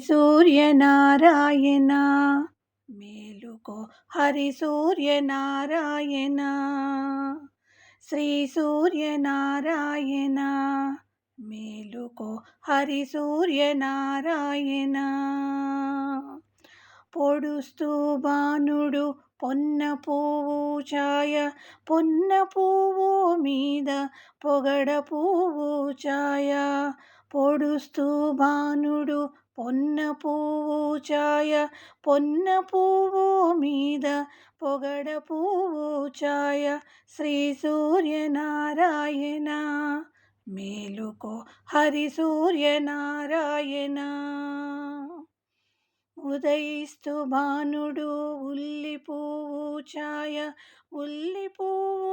సూర్యనారాయణ మేలుకో హరి సూర్యనారాయణ శ్రీ సూర్యనారాయణ మేలుకో హరి సూర్యనారాయణ పొడుస్తూ బాణుడు పొన్న పువ్వు ఛాయ పొన్న పువ్వు మీద పొగడ పువ్వు ఛాయ. పొడుస్తూ బాణుడు పొన్న పువ్వు ఛాయ పొన్న పువ్వు మీద పొగడ పువ్వు ఛాయ శ్రీ సూర్యనారాయణ మేలుకో హరి సూర్యనారాయణ. ఉదయిస్తు భానుడు ఉల్లి పువ్వు ఛాయ ఉల్లి పువ్వు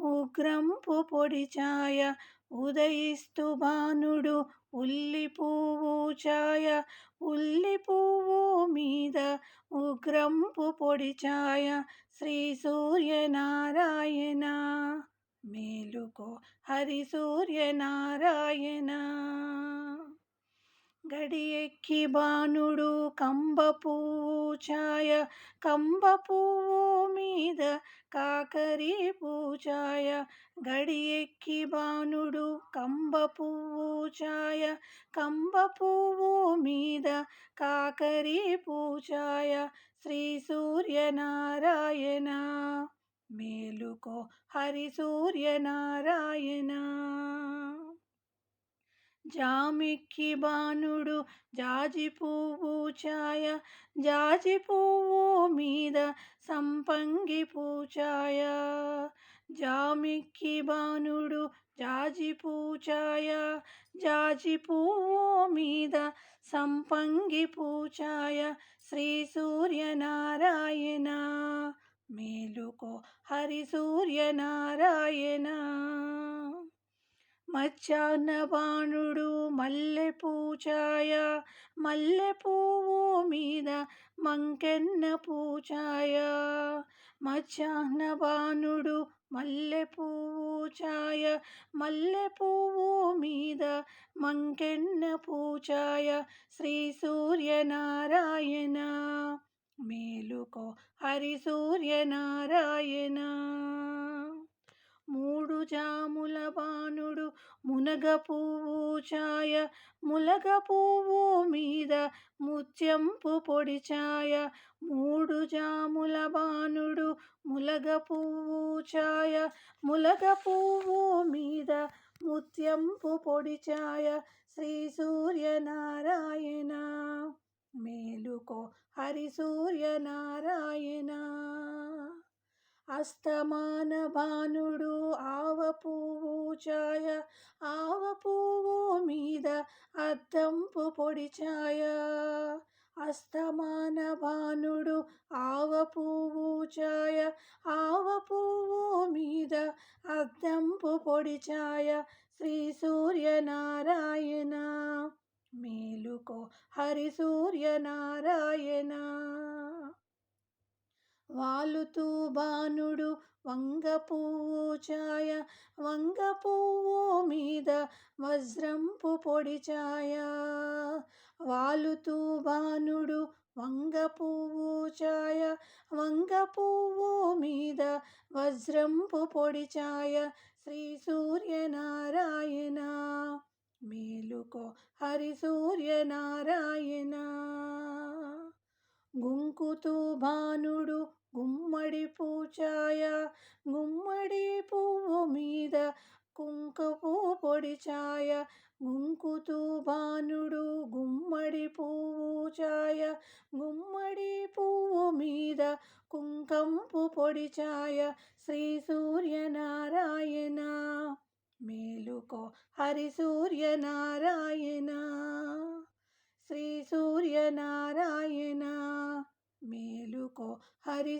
ఉగ్రంపు పొడి ఛాయ ఉదయిస్తు భానుడు ఉల్లి పువ్వు ఛాయ ఉల్లి పువ్వు మీద ఉగ్రంపు పొడి ఛాయ శ్రీ సూర్యనారాయణ. మేలుకో హరి సూర్యనారాయణ. గడియెక్కి బాణుడు కంబపువ్వు ఛాయ మీద కాకరి పూచాయ. గడియెక్కి బాణుడు కంబపువ్వు ఛాయ మీద కాకరి పూచాయ. శ్రీ సూర్యనారాయణ మేలుకో హరి సూర్యనారాయణ. జామిక్కి బాణుడు జాజి పువ్వు ఛాయ జాజి పువ్వు మీద సంపంగి పూచాయ. జామిక్కి బాణుడు జాజి పూచాయ జాజి పువ్వు మీద సంపంగి పూచాయ. శ్రీ సూర్యనారాయణ మేలుకో హరి సూర్యనారాయణ. మధ్యాహ్న బాణుడు మల్లె పూచాయ మల్లె పువ్వు మీద మంకెన్న పూచాయ మధ్యాహ్న బాణుడు మల్లె పువ్వు ఛాయ మల్లె పువ్వు మీద మంకెన్న పూచాయ శ్రీ సూర్యనారాయణ మేలుకో హరి సూర్యనారాయణ. మూడు జాముల బాణుడు మునగ పువ్వు ఛాయ ములగ పువ్వు మీద ముత్యంపు పొడి ఛాయ మూడు జాముల బాణుడు ములగ పువ్వు ఛాయ ములగ పువ్వు మీద ముత్యంపు పొడి ఛాయ శ్రీ సూర్యనారాయణ మేలుకో హరి సూర్యనారాయణ. అస్తమాన భానుడు ఆవ పువ్వు ఛాయ ఆవ పువ్వు మీద అద్దంపు పొడి ఛాయ అస్తమాన భానుడు ఆవ పువ్వు ఛాయ ఆవ పువ్వు మీద అద్దంపు పొడి ఛాయ శ్రీ సూర్యనారాయణ మేలుకో హరి సూర్యనారాయణ. వాలుతూ బాణుడు వంగ పువ్వు ఛాయ వంగ పువ్వు మీద వజ్రంపు పొడి ఛాయ వాలుతూ బాణుడు వంగ పువ్వు ఛాయ వంగ పువ్వు మీద వజ్రంపు పొడి ఛాయ శ్రీ సూర్యనారాయణ మేలుకో హరి సూర్యనారాయణ. గుంకుతూ భానుడు గుమ్మడి పూచాయ గుమ్మడి పువ్వు మీద కుంకపు పొడి ఛాయ గుంకుతూ భానుడు గుమ్మడి పువ్వు ఛాయ గుమ్మడి పువ్వు మీద కుంకంపు పొడి ఛాయ శ్రీ సూర్యనారాయణ. మేలుకో హరి సూర్యనారాయణ. శ్రీ సూర్యనారాయణ మేలుకో హరి